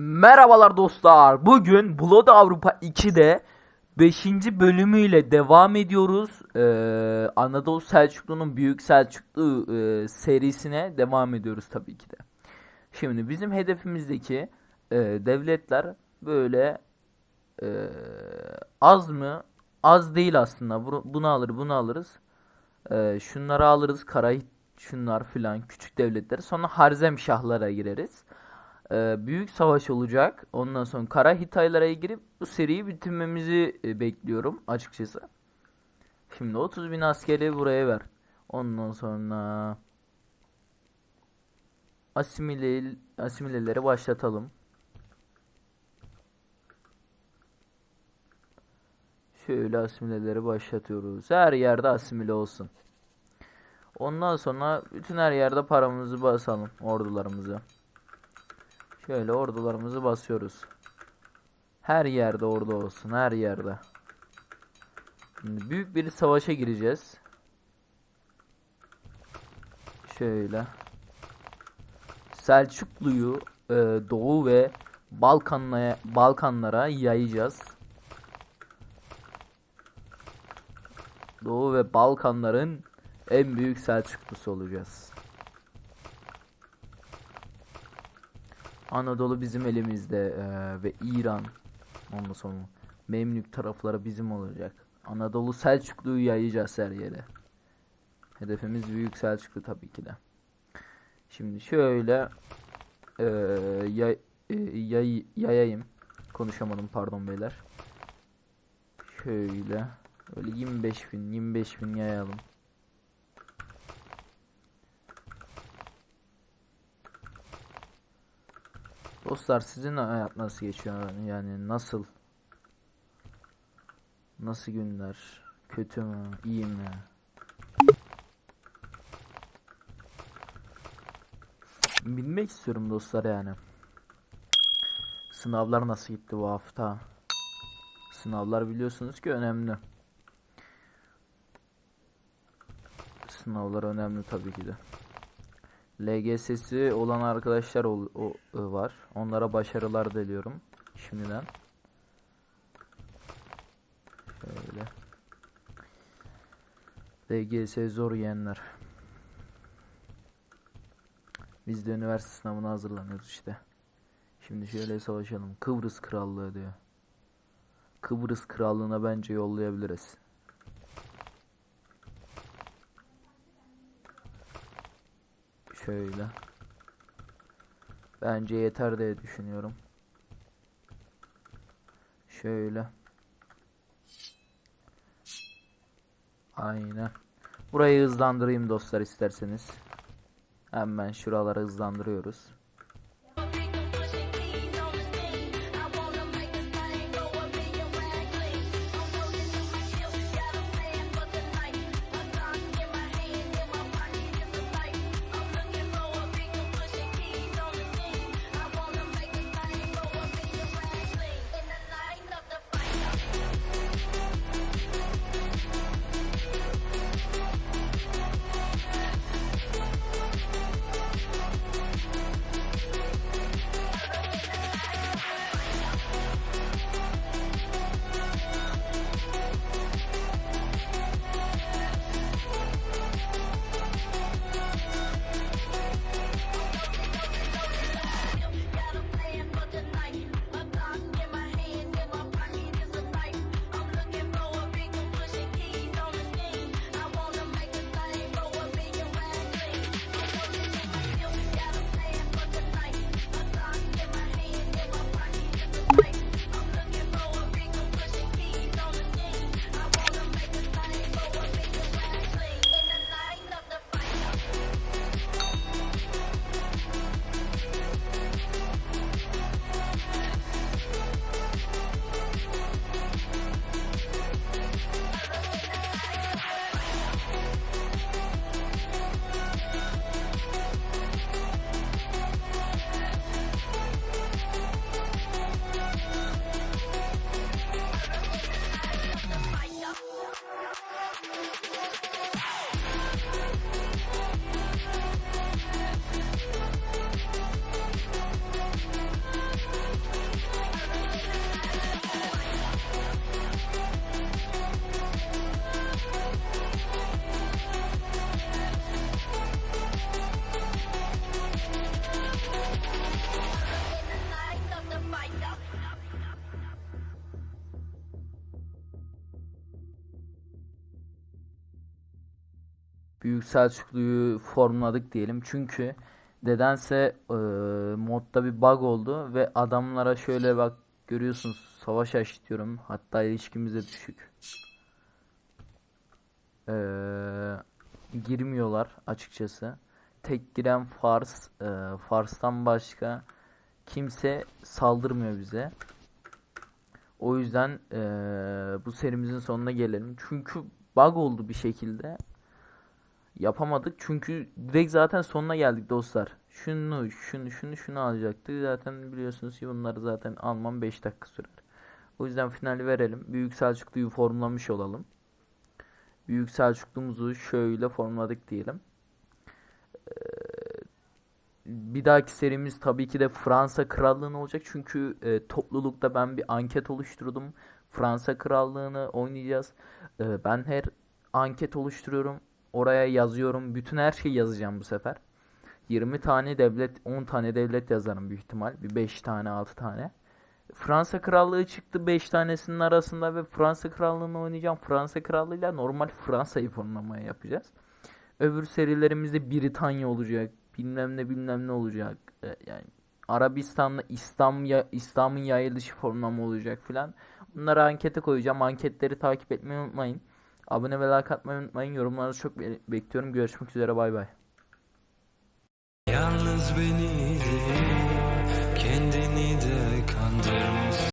Merhabalar dostlar. Bugün Blood Avrupa 2'de 5. bölümüyle devam ediyoruz. Ee, Anadolu Selçuklu'nun Büyük Selçuklu e, serisine devam ediyoruz tabii ki de. Şimdi bizim hedefimizdeki e, devletler böyle e, az mı? Az değil aslında. Bu- Bunu alır, bunu alırız. E, şunları alırız. Karahit şunlar filan küçük devletleri. Sonra Harzem Şahlara gireriz. Ee, büyük savaş olacak. Ondan sonra Kara Hitaylara girip bu seriyi bitirmemizi e, bekliyorum açıkçası. Şimdi 30 bin askeri buraya ver. Ondan sonra asimile, asimileleri başlatalım. Şöyle asimileleri başlatıyoruz. Her yerde asimile olsun. Ondan sonra bütün her yerde paramızı basalım ordularımızı. Şöyle ordularımızı basıyoruz. Her yerde ordu olsun, her yerde. Şimdi büyük bir savaşa gireceğiz. Şöyle. Selçuklu'yu e, Doğu ve Balkanlara, Balkanlara yayacağız. Doğu ve Balkanların en büyük Selçuklusu olacağız. Anadolu bizim elimizde eee, ve İran ondan sonra Memlük tarafları bizim olacak. Anadolu Selçuklu'yu yayacağız her yere. Hedefimiz Büyük Selçuklu tabii ki de. Şimdi şöyle eee, yay, eee, yay- yayayım. Konuşamadım pardon beyler. Şöyle öyle 25 bin 25 bin yayalım. Dostlar sizin hayat nasıl geçiyor? Yani nasıl? Nasıl günler? Kötü mü? İyi mi? Bilmek istiyorum dostlar yani. Sınavlar nasıl gitti bu hafta? Sınavlar biliyorsunuz ki önemli. Sınavlar önemli tabii ki de. LGS'si olan arkadaşlar ol- o, ı, var. Onlara başarılar diliyorum şimdiden. Şöyle. LGS zor yeğenler. Biz de üniversite sınavına hazırlanıyoruz işte. Şimdi şöyle savaşalım. Kıbrıs Krallığı diyor. Kıbrıs Krallığına bence yollayabiliriz. Şöyle. Bence yeter diye düşünüyorum. Şöyle. Aynen. Burayı hızlandırayım dostlar isterseniz. Hemen şuraları hızlandırıyoruz. Büyük Selçuklu'yu formladık diyelim. Çünkü nedense eee, modda bir bug oldu ve adamlara şöyle bak görüyorsunuz savaş açtıyorum. Hatta ilişkimiz de düşük. Eee, girmiyorlar açıkçası. Tek giren Fars. eee, Fars'tan başka kimse saldırmıyor bize. O yüzden eee, bu serimizin sonuna gelelim. Çünkü bug oldu bir şekilde. Yapamadık çünkü direkt zaten sonuna geldik dostlar. Şunu, şunu, şunu, şunu alacaktık. Zaten biliyorsunuz ki bunları zaten almam 5 dakika sürer. O yüzden finali verelim. Büyük Selçuklu'yu formlamış olalım. Büyük Selçuklu'muzu şöyle formladık diyelim. Ee, bir dahaki serimiz tabii ki de Fransa Krallığı'nı olacak. Çünkü e, toplulukta ben bir anket oluşturdum. Fransa Krallığı'nı oynayacağız. Ee, ben her anket oluşturuyorum. Oraya yazıyorum. Bütün her şeyi yazacağım bu sefer. 20 tane devlet, 10 tane devlet yazarım büyük ihtimal. Bir 5 tane, 6 tane. Fransa Krallığı çıktı 5 tanesinin arasında ve Fransa Krallığı'nı oynayacağım. Fransa Krallığı'yla normal Fransa'yı formlamaya yapacağız. Öbür serilerimizde Britanya olacak. Bilmem ne bilmem ne olacak. E, Yani Arabistan'la İslam ya İslam'ın yayılışı formlama olacak filan. Bunları ankete koyacağım. Anketleri takip etmeyi unutmayın. Abone ve like atmayı unutmayın. Yorumlarınızı çok be bekliyorum. Görüşmek üzere bay bay. Yalnız beni değil, kendini de kandırma.